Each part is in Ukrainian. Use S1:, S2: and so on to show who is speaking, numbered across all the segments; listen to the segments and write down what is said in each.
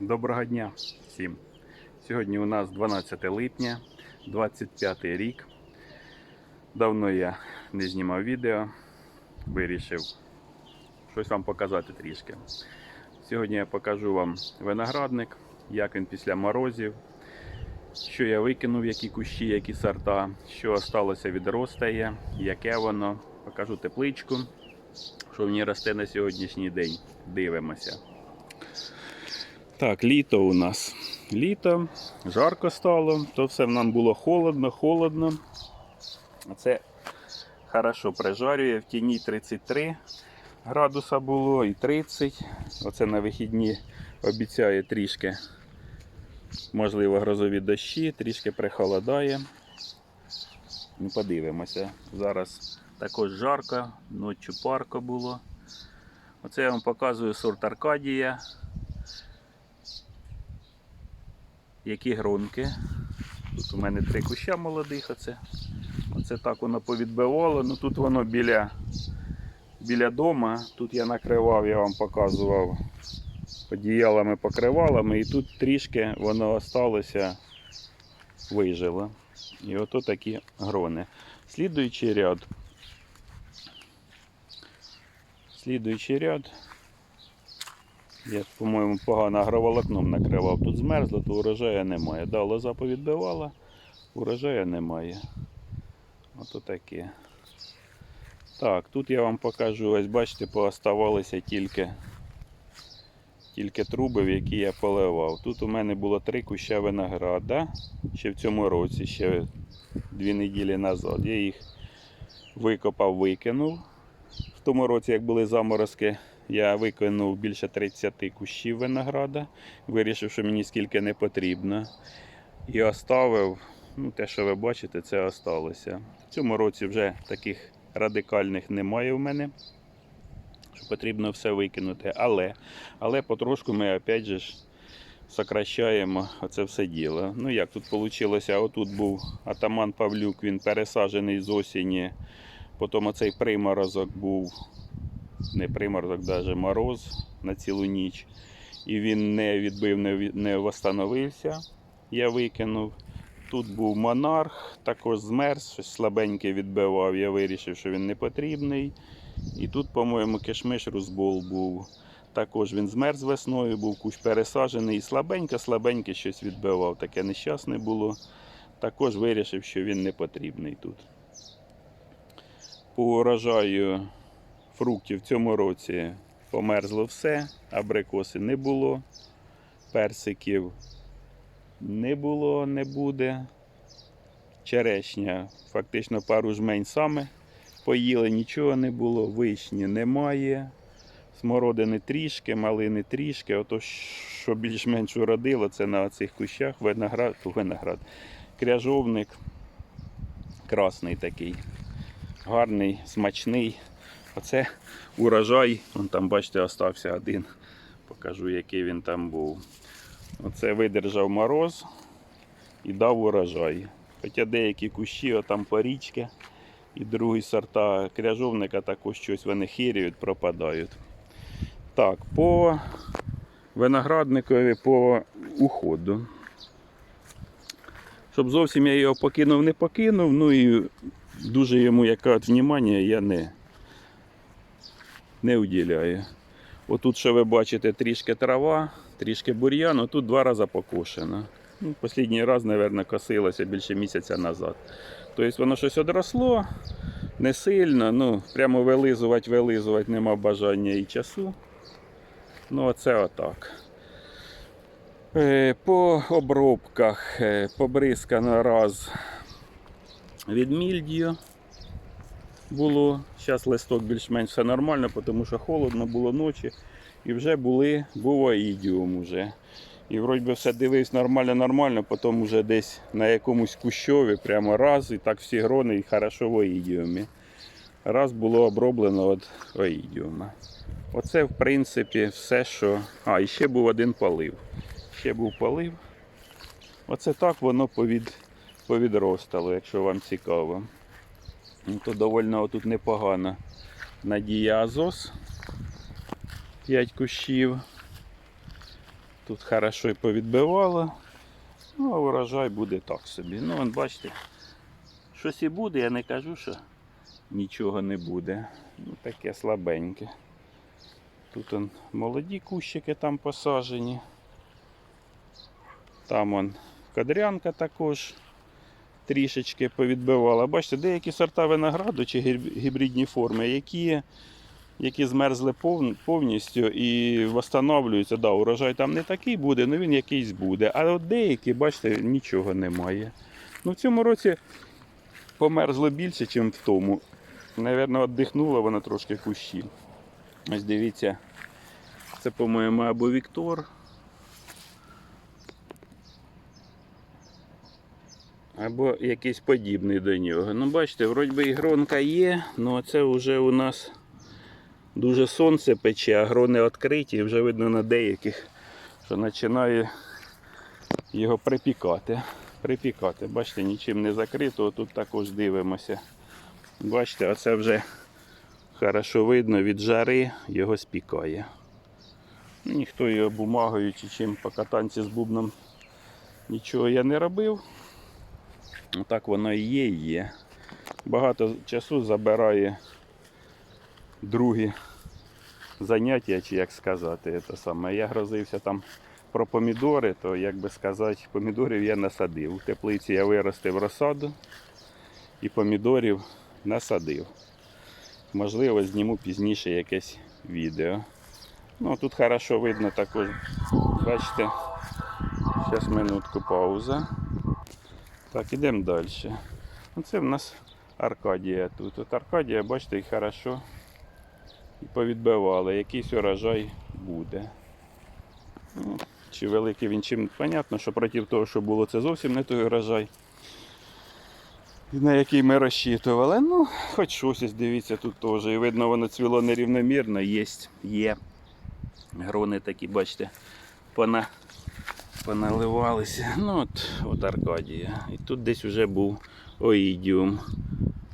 S1: Доброго дня всім. Сьогодні у нас 12 липня, 25 рік. Давно я не знімав відео, вирішив щось вам показати трішки. Сьогодні я покажу вам виноградник, як він після морозів, що я викинув, які кущі, які сорта, що осталося від ростає, яке воно. Покажу тепличку, що в ній росте на сьогоднішній день. Дивимося. Так, літо у нас. Літо, жарко стало, то все нам було холодно, холодно. А Це хорошо прижарює. В тіні 33 градуса було і 30. Оце на вихідні обіцяє трішки, можливо, грозові дощі, трішки прихолодає. Ну, подивимося. Зараз також жарко, ночі парко було. Оце я вам показую сорт Аркадія. Які гронки. Тут у мене три куща молодих. Оце, оце так воно повідбивало. Ну тут воно біля, біля дома. Тут я накривав, я вам показував одіялами, покривалами, і тут трішки воно осталося, вижило. І ото такі грони. Слідуючий ряд. Слідуючий ряд. Я, по-моєму, погано агроволокном накривав. Тут змерзло, то урожаю немає. Да, лоза повідбивала, урожаю немає. Ото таке. Так, тут я вам покажу, ось бачите, пооставалися тільки, тільки труби, в які я поливав. Тут у мене було три куща винограда ще в цьому році, ще дві неділі назад. Я їх викопав, викинув. В тому році, як були заморозки, я викинув більше 30 кущів винограда, вирішив, що мені скільки не потрібно. І оставив, ну те, що ви бачите, це осталося. В цьому році вже таких радикальних немає в мене, що потрібно все викинути. Але, але потрошку ми опять же ж сокращаємо оце все діло. Ну як тут вийшло? Отут був атаман Павлюк, він пересаджений з осені. Потім оцей приморозок був не приморозок, навіть мороз на цілу ніч. І він не відбив, не, восстановився. Я викинув. Тут був монарх, також змерз, щось слабеньке відбивав. Я вирішив, що він не потрібний. І тут, по-моєму, кишмиш розбол був. Також він змерз весною, був кущ пересаджений і слабенько-слабеньке щось відбивав. Таке нещасне було. Також вирішив, що він не потрібний тут. По урожаю фруктів в цьому році померзло все, абрикоси не було, персиків не було, не буде. Черешня фактично пару жмень саме поїли, нічого не було, вишні немає. Смородини трішки, малини трішки. Ото що більш-менш уродило, це на цих кущах виноград, виноград. Кряжовник красний такий гарний, смачний. Оце урожай. Вон там, бачите, остався один. Покажу, який він там був. Оце видержав мороз і дав урожай. Хоча деякі кущі, отам порічки і другі сорта кряжовника також щось вони хирюють, пропадають. Так, по виноградникові по уходу. Щоб зовсім я його покинув, не покинув. Ну і дуже йому яке внимання я не, не уділяю. Отут, що ви бачите, трішки трава, трішки бур'ян, тут два рази покошено. Ну, Останній раз, мабуть, косилося більше місяця назад. Тобто воно щось одросло, не сильно, ну, прямо вилизувати, вилизувати нема бажання і часу. Ну, оце отак. Е, По обробках е, побризкано раз від мільдію було. Зараз листок більш-менш все нормально, тому що холодно було ночі. І вже були, був аїдіум уже. І вроді би все дивився нормально, нормально, потім вже десь на якомусь кущові, прямо раз, і так всі грони і хорошо в аїдіумі. Раз було оброблено від аїдіума. Оце, в принципі, все, що. А, і ще був один полив. Ще був полив. Оце так воно повід... повідростало, якщо вам цікаво. Ну, то довольно тут непогано. Надія Азос. 5 кущів. Тут хорошо і повідбивало. Ну, а урожай буде так собі. Ну, вон, бачите, щось і буде, я не кажу, що нічого не буде. Ну, таке слабеньке. Тут он молоді кущики там посаджені. Там он кадрянка також трішечки повідбивала. Бачите, деякі сорта винограду чи гібридні форми, які, які змерзли пов- повністю і встановлюються. Да, урожай там не такий буде, але він якийсь буде. А от деякі, бачите, нічого немає. Ну, в цьому році померзло більше, ніж в тому. Навірно, віддихнуло воно трошки кущі. Ось дивіться, це, по-моєму, або Віктор. Або якийсь подібний до нього. Ну, бачите, вроді би і гронка є, але це вже у нас дуже сонце пече, а грони відкриті, і вже видно на деяких, що починає його припікати. Припікати. Бачите, нічим не закрито, тут також дивимося. Бачите, оце вже хорошо видно від жари його спікає. Ніхто його бумагою чи чим по катанці з бубном нічого я не робив. Так воно і є, і є. Багато часу забирає другі заняття, чи як сказати, це саме. Я грозився там про помідори, то як би сказати, помідорів я насадив. У теплиці я виростив розсаду і помідорів насадив. Можливо, зніму пізніше якесь відео. Ну, тут хорошо видно також, бачите, зараз минутку пауза. Так, ідемо далі. Оце в нас Аркадія тут. От Аркадія, бачите, і хорошо повідбивали. Якийсь урожай буде. Ну, чи великий він чим, понятно, що проти того, що було, це зовсім не той урожай. На який ми розчитували. Ну, хоч щось ось дивіться, тут теж. І видно, воно цвіло нерівномірно, є, є. Грони такі, бачите, пона, поналивалися. Ну от, от Аркадія. І тут десь вже був Оїдіум.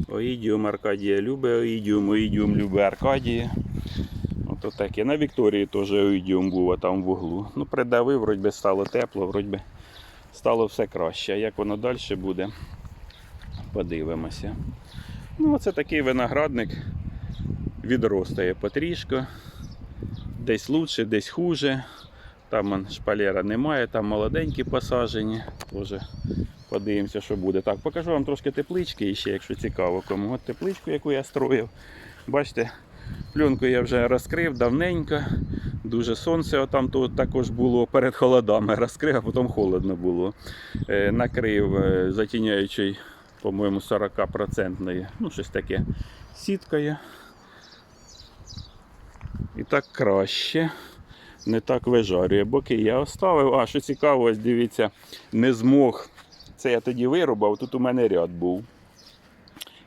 S1: Оїдіум Аркадія любить Оїдіум, Оїдіум любить Аркадія. Ото таке. На Вікторії теж Оїдіум був а там в углу. Ну, придавив, вроді стало тепло, вроді стало все краще. А як воно далі буде, подивимося. Ну, оце такий виноградник відростає потрішку. Десь лучше, десь хуже. Там шпалера немає, там молоденькі посаджені. Тоже подивимося, що буде. Так, покажу вам трошки теплички ще, якщо цікаво кому. От тепличку, яку я строїв. Бачите, пленку я вже розкрив давненько. Дуже сонце отам тут також було перед холодами. Розкрив, а потім холодно було. Е, накрив е, затіняючий, по-моєму, 40%, ну щось таке сіткою. І так краще. Не так вижарює. Боки я оставив. А, що цікаво, ось дивіться, не змог. Це я тоді вирубав, тут у мене ряд був.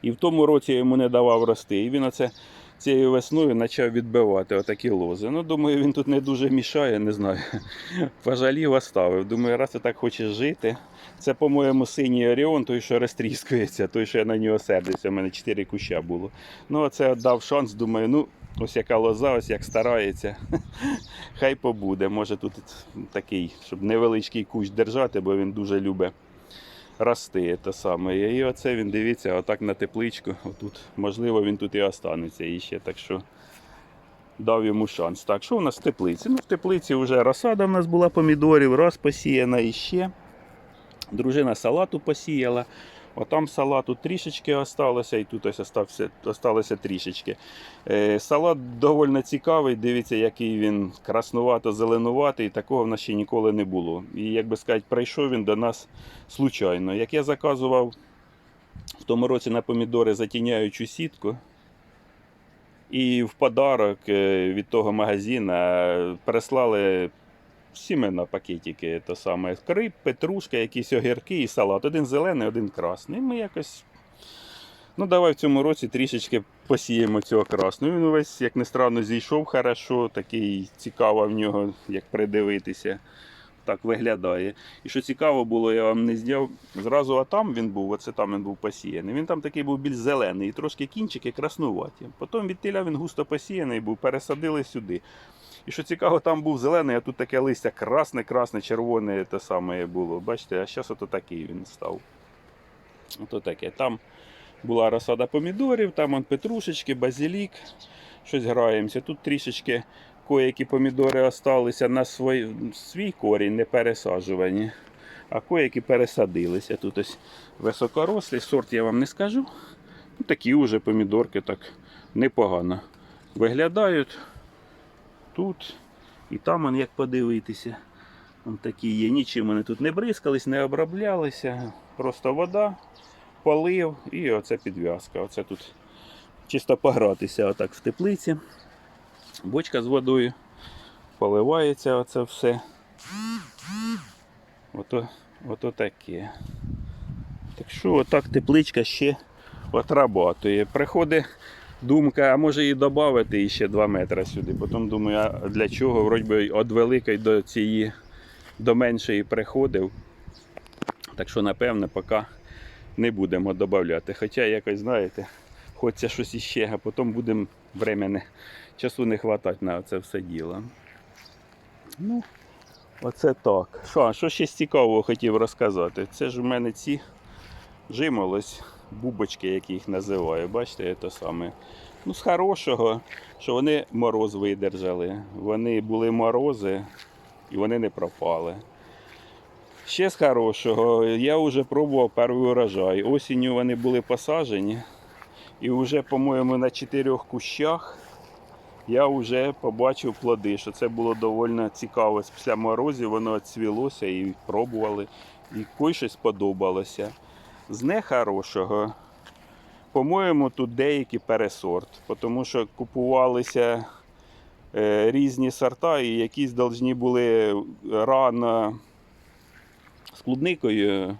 S1: І в тому році я йому не давав рости. І він оце цією весною почав відбивати отакі лози. Ну, думаю, він тут не дуже мішає, не знаю. Пожалів, оставив. Думаю, раз ти так хочеш жити. Це, по-моєму, синій Оріон, той, що розтріскується, той, що я на нього сердився. У мене 4 куща було. Ну, оце дав шанс, думаю, ну, ось яка лоза, ось як старається. Хай побуде. Може тут такий, щоб невеличкий кущ держати, бо він дуже любить рости. Те саме. І оце він дивіться, отак на тепличку. Отут, можливо, він тут і останеться іще. Так що дав йому шанс. Так, що у нас в теплиці? Ну, в теплиці вже розсада в нас була помідорів, раз посіяна іще. Дружина салату посіяла. Отам салату трішечки осталося, і тут ось остався, осталося трішечки. Е, салат доволі цікавий, дивіться, який він краснувато-зеленуватий, такого в нас ще ніколи не було. І, як би сказати, прийшов він до нас случайно. Як я заказував в тому році на помідори затіняючу сітку, і в подарок е, від того магазина прислали сімена пакетики, то саме крип, петрушка, якісь огірки і салат. Один зелений, один красний. Ми якось. Ну, давай в цьому році трішечки посіємо цього красного. Він увесь, як не странно, зійшов хорошо, такий цікаво в нього, як придивитися. Так виглядає. І що цікаво було, я вам не зняв. Зразу а там він був, оце там він був посіяний. Він там такий був більш зелений, і трошки кінчики краснуваті. Потім від тіля він густо посіяний був, пересадили сюди. І що цікаво, там був зелений, а тут таке листя красне, красне, червоне те саме було. Бачите, а зараз ото такий він став. Ото таке. Там була розсада помідорів, там он петрушечки, базилік. Щось граємося. Тут трішечки коякі помідори осталися на свій, свій корінь, не пересаджувані. А коякі пересадилися. Тут ось високорослий, сорт я вам не скажу. Ну, такі вже помідорки так непогано виглядають. Тут і там, як подивитися. Вон такі є. Нічим вони тут не бризкались, не оброблялися. Просто вода, полив і оце підв'язка. Оце тут чисто погратися отак в теплиці. Бочка з водою. Поливається оце все. Ото, ото таке. Так що отак тепличка ще отрабатує. Приходить думка, а може її додати ще 2 метри сюди. Потім думаю, а для чого? Вроді би від великої до цієї до меншої приходив. Так що, напевно, поки не будемо додати. Хоча якось, знаєте, хочеться щось іще, а потім будемо времени, часу не вистачати на це все діло. Ну, оце так. Що, що ще цікавого хотів розказати? Це ж у мене ці жимолось, бубочки, які їх називаю. Бачите, це саме. Ну, з хорошого, що вони мороз видержали. Вони були морози і вони не пропали. Ще з хорошого, я вже пробував перший урожай. Осінню вони були посаджені. І вже, по-моєму, на чотирьох кущах я вже побачив плоди, що це було доволі цікаво. Після морозів воно цвілося і пробували. І кой щось сподобалося. З нехорошого, по-моєму, тут деякий пересорт, тому що купувалися е, різні сорта, і якісь повинні були рано з клубникою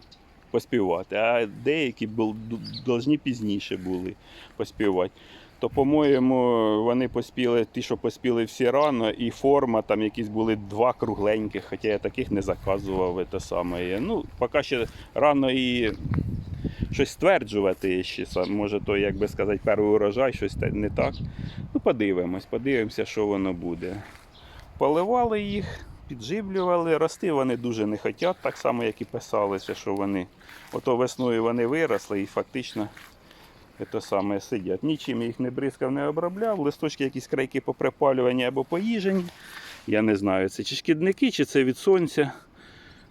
S1: поспівати, а деякі повинні пізніше були поспівати. То, по-моєму, вони поспіли, ті, що поспіли всі рано, і форма там якісь були два кругленьких, хоча я таких не заказував. Те саме. Ну, поки ще рано і щось стверджувати, ще, може, то, як би сказати, перший урожай, щось не так. Ну, подивимось, подивимося, що воно буде. Поливали їх, підживлювали, рости вони дуже не хочуть, так само, як і писалося, що вони ото весною вони виросли і фактично це саме сидять. Нічим їх не бризкав, не обробляв. Листочки якісь крайки поприпалювані або поїжені. Я не знаю, це чи шкідники, чи це від сонця.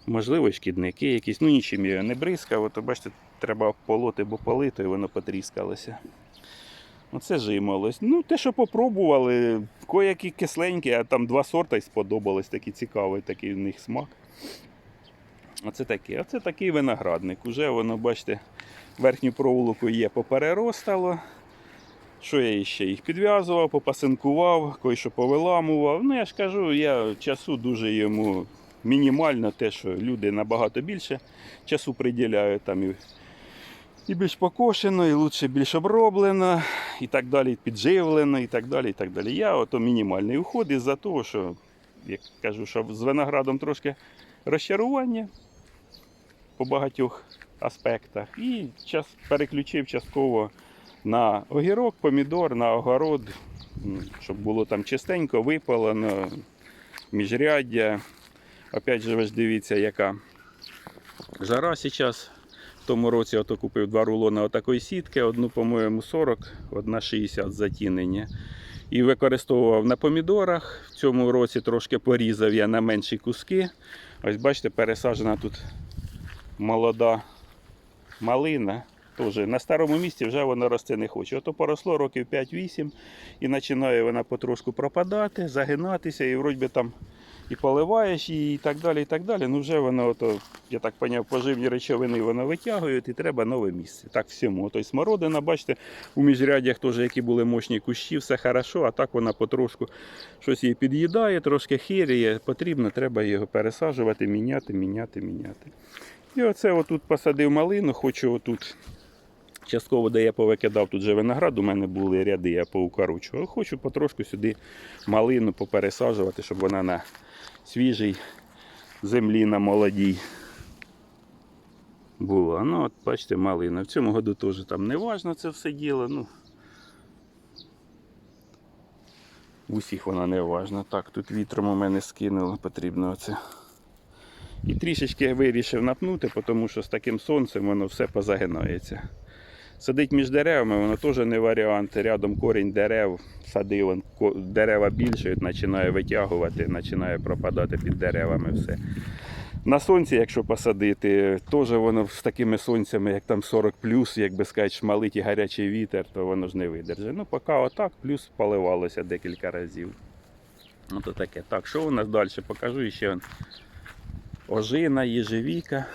S1: Можливо, шкідники якісь. Ну нічим я його не бризкав. Ото бачите, треба полоти, бо полито, і воно потріскалося. Оце жимолось. Ну, те, що попробували, коякі кисленькі, а там два сорта й сподобались, такий цікавий, такий в них смак. Оце таке. Оце такий виноградник. Уже воно, бачите, верхню проволоку є попереростало. Що я ще їх підв'язував, попасинкував, кое-що повиламував. Ну, я ж кажу, я часу дуже йому мінімально, те, що люди набагато більше часу приділяють там і, і більш покошено, і лучше більш оброблено, і так далі, підживлено, і так далі. і так далі. Я ото мінімальний уход із-за того, що, як кажу, що з виноградом трошки розчарування по багатьох аспектах. І час переключив частково на огірок, помідор, на огород, щоб було там чистенько, випалено, міжряддя. Опять же, ви ж дивіться, яка жара зараз. В тому році ото купив два рулони отакої сітки, одну, по-моєму, 40, одна 60 затінення. І використовував на помідорах. В цьому році трошки порізав я на менші куски. Ось бачите, пересаджена тут молода малина. Тоже на старому місці вже вона рости не хоче. Ото поросло років 5-8 і починає вона потрошку пропадати, загинатися, і вроді би там і поливаєш її, і так далі. і так далі. Ну вже воно, ото, я так поняв, поживні речовини воно витягують і треба нове місце. Так всьому. Ото й смородина, бачите, у міжряддях теж, які були мощні кущі, все хорошо, а так вона потрошку щось її під'їдає, трошки хиріє. Потрібно, треба його пересаджувати, міняти, міняти, міняти. І оце отут посадив малину, хочу отут. Частково, де я повикидав тут же виноград, у мене були ряди, я поукорочував. Хочу потрошку сюди малину попересаджувати, щоб вона на свіжій землі на молодій була. Ну, от бачите, малина. В цьому году теж там не важно це все діло. Ну, усіх вона не важна. Так, тут вітром у мене скинуло, потрібно оце. І трішечки вирішив напнути, тому що з таким сонцем воно все позагинається. Садить між деревами, воно теж не варіант. Рядом корінь дерев, садив, дерева більшають, починає витягувати, починає пропадати під деревами все. На сонці, якщо посадити, теж воно з такими сонцями, як там 40 плюс, як би сказати, шмалить і гарячий вітер, то воно ж не видержить. Ну, поки отак, плюс поливалося декілька разів. Ну, то таке. Так, що у нас далі? Покажу ще. Ожина, їжевіка.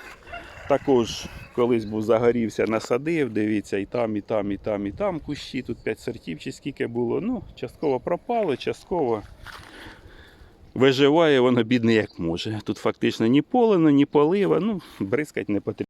S1: Також колись був загорівся, насадив, дивіться, і там, і там, і там, і там кущі. Тут 5 сортів чи скільки було. Ну, частково пропало, частково виживає воно бідне як може. Тут фактично ні полено, ні полива, ну, бризкать не потрібно.